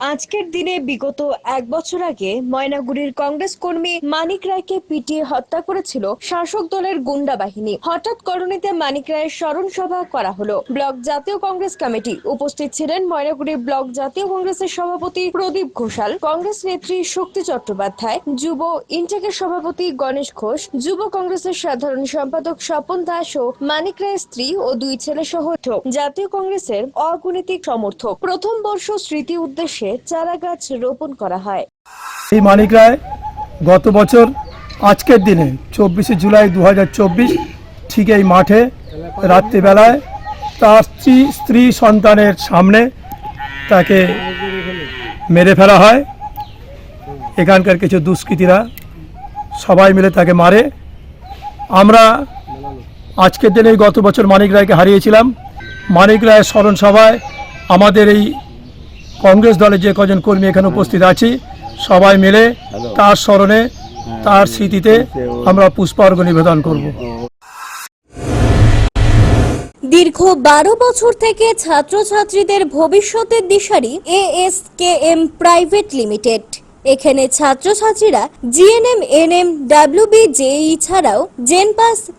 আজকের দিনে বিগত এক বছর আগে ময়নাগুড়ির কংগ্রেস কর্মী মানিক রায়কে পিটিয়ে হত্যা করেছিল শাসক দলের গুন্ডা বাহিনী। হঠাৎ করণীতে মানিক রায়ের স্মরণ সভা করা হলো। ব্লক জাতীয় কংগ্রেস কমিটি উপস্থিত ছিলেন ময়নাগুড়ি ব্লক জাতীয় কংগ্রেসের সভাপতি প্রদীপ ঘোষাল, কংগ্রেস নেত্রী শক্তি চট্টোপাধ্যায়, যুব ইনটেকের সভাপতি গণেশ ঘোষ, যুব কংগ্রেসের সাধারণ সম্পাদক স্বপন দাস ও মানিক রায়ের স্ত্রী ও দুই ছেলে সহ জাতীয় কংগ্রেসের অগণিতিক সমর্থক। প্রথম বর্ষ স্মৃতি উদ্দেশ্যে চারা গাছ রোপণ করা হয়। এই মানিক রায় গত বছর আজকের দিনে চব্বিশে জুলাই দু হাজার চব্বিশ ঠিক এই মাঠে রাত্রিবেলায় তার স্ত্রী স্ত্রী সন্তানের সামনে তাকে মেরে ফেলা হয়। এখানকার কিছু দুষ্কৃতীরা সবাই মিলে তাকে মারে। আমরা আজকের দিনে গত বছর মানিক রায়কে হারিয়েছিলাম। মানিক রায়ের স্মরণ সভায় আমাদের এই কংগ্রেস দলের যে কজন কর্মী এখানে উপস্থিত আছি সবাই মিলে তার স্মরণে তার স্মৃতিতে আমরা পুষ্পার্ঘ নিবেদন করব। দীর্ঘ বারো বছর থেকে ছাত্রছাত্রীদের ভবিষ্যতের দিশারি এএসকেএম প্রাইভেট লিমিটেড। এখানে ছাত্রছাত্রীরা GNM N NM WB JE ছাড়াও জেনপাস